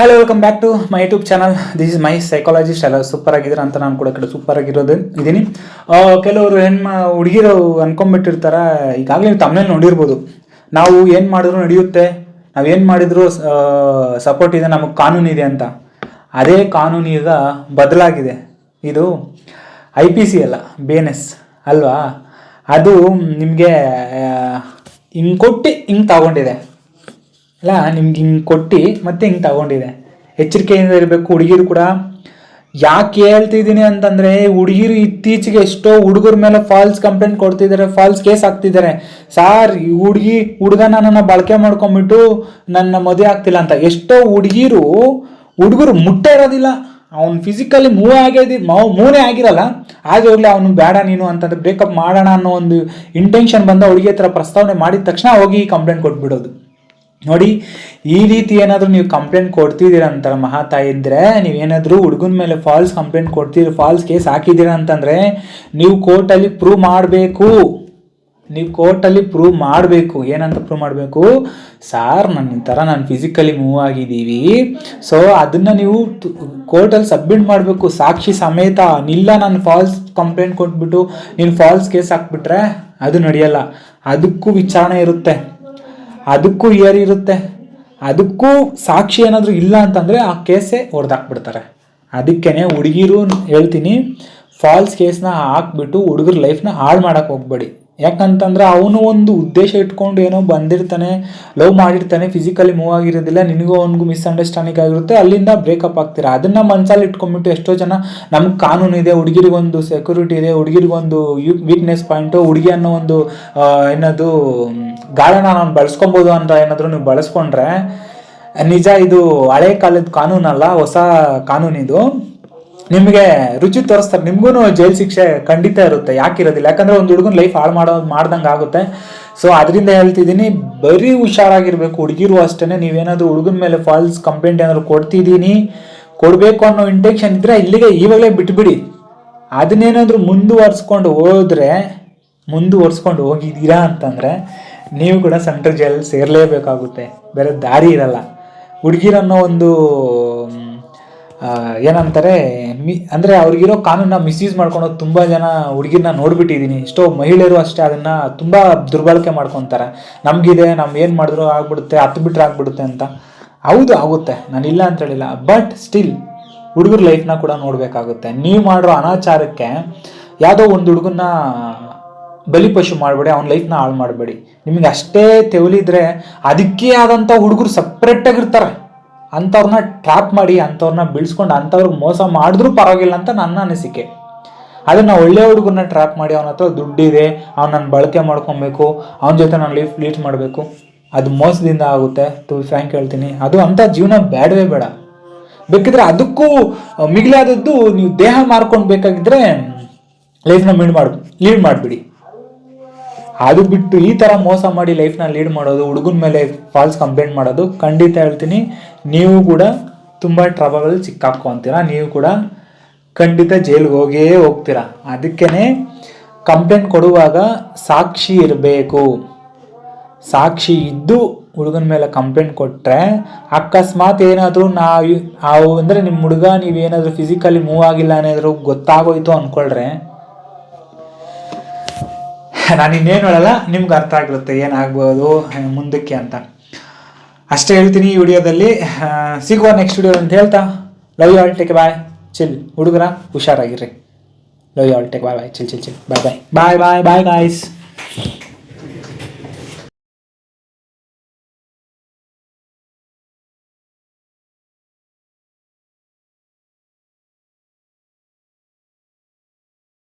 Hello welcome back to my YouTube channel this is my psychologist ಎಲ್ಲ super ಆಗಿದ್ರೆ ಅಂತ ನಾನು ಕೂಡ ಕಡೆ ಸೂಪರ್ ಆಗಿರೋದು ಇದ್ದೀನಿ. ಕೆಲವರು ಹೆಣ್ಮ, ಹುಡುಗಿರು ಅನ್ಕೊಂಡ್ಬಿಟ್ಟಿರ್ತಾರ. ಈಗಾಗಲೇ ನೀವು ತಮ್ಮನೇಲಿ ನೋಡಿರ್ಬೋದು. ನಾವು ಏನು ಮಾಡಿದ್ರು ನಡೆಯುತ್ತೆ? ನಾವು ಏನು ಮಾಡಿದ್ರು ಸಪೋರ್ಟ್ ಇದೆ, ನಮಗೆ ಇದೆ ಅಂತ. ಅದೇ ಕಾನೂನು ಈಗ ಬದಲಾಗಿದೆ. ಇದು ಐ ಪಿ ಸಿ ಅಲ್ಲ ಬಿ ಎನ್ ಎಸ್ ಅಲ್ವಾ? ಅದು ನಿಮಗೆ ಹಿಂಗೆ ಕೊಟ್ಟು ಹಿಂಗೆ ತಗೊಂಡಿದೆ. ಅಲ್ಲ, ನಿಮ್ಗೆ ಹಿಂಗೆ ಕೊಟ್ಟು ಮತ್ತೆ ಹಿಂಗೆ ತಗೊಂಡಿದೆ. ಎಚ್ಚರಿಕೆಯಿಂದ ಇರಬೇಕು, ಹುಡುಗಿರು ಕೂಡ. ಯಾಕೆ ಹೇಳ್ತಿದ್ದೀನಿ ಅಂತಂದ್ರೆ, ಹುಡುಗಿರು ಇತ್ತೀಚೆಗೆ ಎಷ್ಟೋ ಹುಡುಗರ ಮೇಲೆ ಫಾಲ್ಸ್ ಕಂಪ್ಲೇಂಟ್ ಕೊಡ್ತಿದ್ದಾರೆ ಫಾಲ್ಸ್ ಕೇಸ್ ಹಾಕ್ತಿದ್ದಾರೆ ಸಾರ್, ಈ ಹುಡುಗಿ ಹುಡುಗ ನನ್ನನ್ನು ಬಳಕೆ ಮಾಡ್ಕೊಂಡ್ಬಿಟ್ಟು ನನ್ನ ಮದುವೆ ಆಗ್ತಿಲ್ಲ ಅಂತ. ಎಷ್ಟೋ ಹುಡುಗಿರು, ಹುಡುಗರು ಮುಟ್ಟೆ ಇರೋದಿಲ್ಲ. ಅವ್ನು ಫಿಸಿಕಲಿ ಮೂವ್ ಆಗೋದಿ ಮೂನೇ ಆಗಿರಲ್ಲ. ಹಾಗೆ ಹೋಗ್ಲಿ, ಅವನು ಬೇಡ ನೀನು ಅಂತಂದ್ರೆ ಬ್ರೇಕಪ್ ಮಾಡೋಣ ಅನ್ನೋ ಒಂದು ಇಂಟೆನ್ಷನ್ ಬಂದ ಹುಡುಗಿ ಹತ್ರ ಪ್ರಸ್ತಾವನೆ ಮಾಡಿದ ತಕ್ಷಣ ಹೋಗಿ ಕಂಪ್ಲೇಂಟ್ ಕೊಟ್ಬಿಡೋದು. ನೋಡಿ, ಈ ರೀತಿ ಏನಾದರೂ ನೀವು ಕಂಪ್ಲೇಂಟ್ ಕೊಡ್ತಿದ್ದೀರ ಅಂತ ಮಹಾತಾಯಿ ಇದ್ದರೆ ನೀವೇನಾದರೂ ಹುಡುಗನ ಮೇಲೆ ಫಾಲ್ಸ್ ಕಂಪ್ಲೇಂಟ್ ಕೊಡ್ತೀರಿ ಫಾಲ್ಸ್ ಕೇಸ್ ಹಾಕಿದ್ದೀರಾ ಅಂತಂದರೆ, ನೀವು ಕೋರ್ಟಲ್ಲಿ ಪ್ರೂವ್ ಮಾಡಬೇಕು. ನೀವು ಕೋರ್ಟಲ್ಲಿ ಪ್ರೂವ್ ಮಾಡಬೇಕು. ಏನಂತ ಪ್ರೂವ್ ಮಾಡಬೇಕು? ಸಾರ್, ನನ್ನ ಥರ ನಾನು ಫಿಸಿಕಲಿ ಮೂವ್ ಆಗಿದ್ದೀವಿ. ಸೊ ಅದನ್ನು ನೀವು ಕೋರ್ಟಲ್ಲಿ ಸಬ್ಮಿಟ್ ಮಾಡಬೇಕು. ಸಾಕ್ಷಿ ಸಮೇತ, ನಿಲ್ಲ ನಾನು ಫಾಲ್ಸ್ ಕಂಪ್ಲೇಂಟ್ ಕೊಟ್ಬಿಟ್ಟು, ನೀನು ಫಾಲ್ಸ್ ಕೇಸ್ ಹಾಕ್ಬಿಟ್ರೆ, ಅದು ನಡೆಯಲ್ಲ. ಅದಕ್ಕೂ ವಿಚಾರಣೆ ಇರುತ್ತೆ. ಅದಕ್ಕೂ ಇಯರ್ ಇರುತ್ತೆ. ಅದಕ್ಕೂ ಸಾಕ್ಷಿ ಏನಾದರೂ ಇಲ್ಲ ಅಂತಂದರೆ ಆ ಕೇಸೇ ಹೊಡೆದಾಕ್ಬಿಡ್ತಾರೆ ಅದಕ್ಕೇ ಹುಡುಗಿರು ಹೇಳ್ತೀನಿ ಫಾಲ್ಸ್ ಕೇಸ್ನ ಹಾಕ್ಬಿಟ್ಟು ಹುಡುಗರ ಲೈಫ್ನ ಹಾಳು ಮಾಡೋಕೆ ಹೋಗ್ಬೇಡಿ. ಯಾಕಂತಂದ್ರೆ ಅವನು ಒಂದು ಉದ್ದೇಶ ಇಟ್ಕೊಂಡು ಏನೋ ಬಂದಿರ್ತಾನೆ ಲವ್ ಮಾಡಿರ್ತಾನೆ ಫಿಸಿಕಲಿ ಮೂವ್ ಆಗಿರೋದಿಲ್ಲ, ನಿನಗೂ ಅವನಿಗೂ ಮಿಸ್ಅಂಡರ್ಸ್ಟ್ಯಾಂಡಿಂಗ್ ಆಗಿರುತ್ತೆ, ಅಲ್ಲಿಂದ ಬ್ರೇಕಪ್ ಆಗ್ತೀರಾ? ಅದನ್ನ ಮನ್ಸಲ್ಲಿ ಇಟ್ಕೊಂಡ್ಬಿಟ್ಟು ಎಷ್ಟೋ ಜನ ನಮ್ಗೆ ಕಾನೂನು ಇದೆ ಹುಡುಗಿರಿಗೊಂದು ಸೆಕ್ಯೂರಿಟಿ ಇದೆ ಹುಡುಗಿರಿಗೊಂದು ವೀಕ್ನೆಸ್ ಪಾಯಿಂಟು ಹುಡುಗಿ ಅನ್ನೋ ಒಂದು ಏನದು ಗಾಳನ ನಾನು ಬಳಸ್ಕೊಬೋದು ಅಂತ ಏನಾದರೂ ನೀವು ಬಳಸ್ಕೊಂಡ್ರೆ, ನಿಜ ಇದು ಹಳೆ ಕಾಲದ ಕಾನೂನಲ್ಲ, ಹೊಸ ಕಾನೂನಿದು. ನಿಮಗೆ ರುಚಿ ತೋರಿಸ್ತಾರೆ. ನಿಮಗೂ ಜೈಲ್ ಶಿಕ್ಷೆ ಖಂಡಿತ ಇರುತ್ತೆ. ಯಾಕಿರೋದಿಲ್ಲ. ಯಾಕಂದ್ರೆ ಒಂದು ಹುಡುಗನ ಲೈಫ್ ಹಾಳು ಮಾಡೋ, ಮಾಡ್ದಂಗೆ ಆಗುತ್ತೆ. ಸೊ ಅದರಿಂದ ಹೇಳ್ತಿದ್ದೀನಿ, ಬರೀ ಹುಷಾರಾಗಿರಬೇಕು. ಹುಡುಗಿರು ಅಷ್ಟೇ ನೀವೇನಾದರೂ ಹುಡುಗನ ಮೇಲೆ ಫಾಲ್ಸ್ ಕಂಪ್ಲೇಂಟ್ ಏನಾದರೂ ಕೊಡ್ತಿದ್ದೀನಿ ಕೊಡಬೇಕು ಅನ್ನೋ ಇಂಟೆಕ್ಷನ್ ಇದ್ರೆ ಇಲ್ಲಿಗೆ ಇವಾಗಲೇ ಬಿಟ್ಬಿಡಿ. ಅದನ್ನೇನಾದರೂ ಮುಂದುವರ್ಸ್ಕೊಂಡು ಹೋದರೆ, ಮುಂದುವರ್ಸ್ಕೊಂಡು ಹೋಗಿದ್ದೀರಾ ಅಂತಂದರೆ, ನೀವು ಕೂಡ ಸೆಂಟ್ರಲ್ ಜೈಲಲ್ಲಿ ಸೇರಲೇಬೇಕಾಗುತ್ತೆ. ಬೇರೆ ದಾರಿ ಇರಲ್ಲ. ಹುಡುಗಿರನ್ನೋ ಒಂದು ಏನಂತಾರೆ, ಮಿ, ಅಂದರೆ ಅವ್ರಿಗಿರೋ ಕಾನೂನನ್ನ ಮಿಸ್ಯೂಸ್ ಮಾಡ್ಕೊಳೋದು ತುಂಬ ಜನ ಹುಡುಗಿನ ನೋಡಿಬಿಟ್ಟಿದ್ದೀನಿ ಎಷ್ಟೋ ಮಹಿಳೆಯರು ಅಷ್ಟೇ ಅದನ್ನು ತುಂಬ ದುರ್ಬಳಕೆ ಮಾಡ್ಕೊತಾರೆ. ನಮಗಿದೆ ನಾವು ಏನು ಮಾಡಿದ್ರು ಆಗ್ಬಿಡುತ್ತೆ, ಹತ್ತು ಬಿಟ್ರೆ ಆಗ್ಬಿಡುತ್ತೆ ಅಂತ. ಹೌದು, ಆಗುತ್ತೆ. ನಾನು ಇಲ್ಲ ಅಂತ ಹೇಳಿಲ್ಲ. ಬಟ್ ಸ್ಟಿಲ್ ಹುಡುಗರ ಲೈಫ್ನ ಕೂಡ ನೋಡಬೇಕಾಗುತ್ತೆ. ನೀವು ಮಾಡಿರೋ ಅನಾಚಾರಕ್ಕೆ ಯಾವುದೋ ಒಂದು ಹುಡುಗನ್ನ ಬಲಿಪಶು ಮಾಡಬೇಡಿ, ಅವ್ನ ಲೈಫ್ನ ಹಾಳು ಮಾಡಬೇಡಿ. ನಿಮಗೆ ಅಷ್ಟೇ ತೆವಲಿದ್ರೆ ಅದಕ್ಕೆ ಆದಂಥ ಹುಡುಗರು ಸಪ್ರೇಟಾಗಿರ್ತಾರೆ ಅಂಥವ್ರನ್ನ ಟ್ರ್ಯಾಪ್ ಮಾಡಿ, ಅಂಥವ್ರನ್ನ ಬೀಳ್ಸ್ಕೊಂಡು ಅಂಥವ್ರಿಗೆ ಮೋಸ ಮಾಡಿದ್ರೂ ಪರವಾಗಿಲ್ಲ ಅಂತ ನನ್ನ ಅನಿಸಿಕೆ. ಆದರೆ ನಾವು ಒಳ್ಳೆಯ ಹುಡುಗರನ್ನ ಟ್ರ್ಯಾಪ್ ಮಾಡಿ, ಅವನ ಹತ್ರ ದುಡ್ಡಿದೆ, ಅವ್ನು ನಾನು ಬಳಕೆ ಮಾಡ್ಕೊಬೇಕು, ಅವನ ಜೊತೆ ನಾನು ಲೀಫ್ ಲೀಡ್ ಮಾಡಬೇಕು, ಅದು ಮೋಸದಿಂದ ಆಗುತ್ತೆ. ತು ಫ್ಯಾಂಕ್ ಹೇಳ್ತೀನಿ, ಅದು ಅಂಥ ಜೀವನ ಬೇಡವೇ ಬೇಡ. ಬೇಕಿದ್ರೆ ಅದಕ್ಕೂ ಮಿಗಿಲಾದದ್ದು ನೀವು ದೇಹ ಮಾರ್ಕೊಂಡು ಬೇಕಾಗಿದ್ರೆ ಲೈಫ್ನ ಮೀಡ್ ಮಾಡಿ ಲೀಡ್ ಮಾಡಿಬಿಡಿ. ಅದು ಬಿಟ್ಟು ಈ ಥರ ಮೋಸ ಮಾಡಿ ಲೈಫ್ನ ಲೀಡ್ ಮಾಡೋದು, ಹುಡುಗನ ಮೇಲೆ ಫಾಲ್ಸ್ ಕಂಪ್ಲೇಂಟ್ ಮಾಡೋದು, ಖಂಡಿತ ಹೇಳ್ತೀನಿ. ನೀವು ಕೂಡ ತುಂಬ ಟ್ರಬಲ್ ಅಂತೀರಾ. ನೀವು ಕೂಡ ಖಂಡಿತ ಜೈಲಿಗೆ ಹೋಗೇ ಹೋಗ್ತೀರಾ. ಅದಕ್ಕೇ ಕಂಪ್ಲೇಂಟ್ ಕೊಡುವಾಗ ಸಾಕ್ಷಿ ಇರಬೇಕು. ಸಾಕ್ಷಿ ಇದ್ದು ಹುಡುಗನ ಮೇಲೆ ಕಂಪ್ಲೇಂಟ್ ಕೊಟ್ಟರೆ ಅಕಸ್ಮಾತ್ ಏನಾದರೂ ನಾವು ಅವು ಅಂದರೆ ನಿಮ್ಮ ಹುಡುಗ ನೀವೇನಾದರೂ ಫಿಸಿಕಲಿ ಮೂವ್ ಆಗಿಲ್ಲ ಏನಾದರೂ ಗೊತ್ತಾಗೋಯ್ತು ಅಂದ್ಕೊಳ್ರೆ ನಾನು ಇನ್ನೇನು ಹೇಳಲ್ಲ, ನಿಮ್ಗೆ ಅರ್ಥ ಆಗಿರುತ್ತೆ ಏನಾಗ್ಬೋದು ಮುಂದಕ್ಕೆ ಅಂತ. ಅಷ್ಟೇ ಹೇಳ್ತೀನಿ ಈ ವಿಡಿಯೋದಲ್ಲಿ. ಸಿಗುವ ನೆಕ್ಸ್ಟ್ ವಿಡಿಯೋ ಅಂತ ಹೇಳ್ತಾ. Love you all take bye chill, ಹುಡುಗರ ಹುಷಾರಾಗಿರ್ರಿ. Love you all take bye bye chill chill chill bye bye bye bye bye guys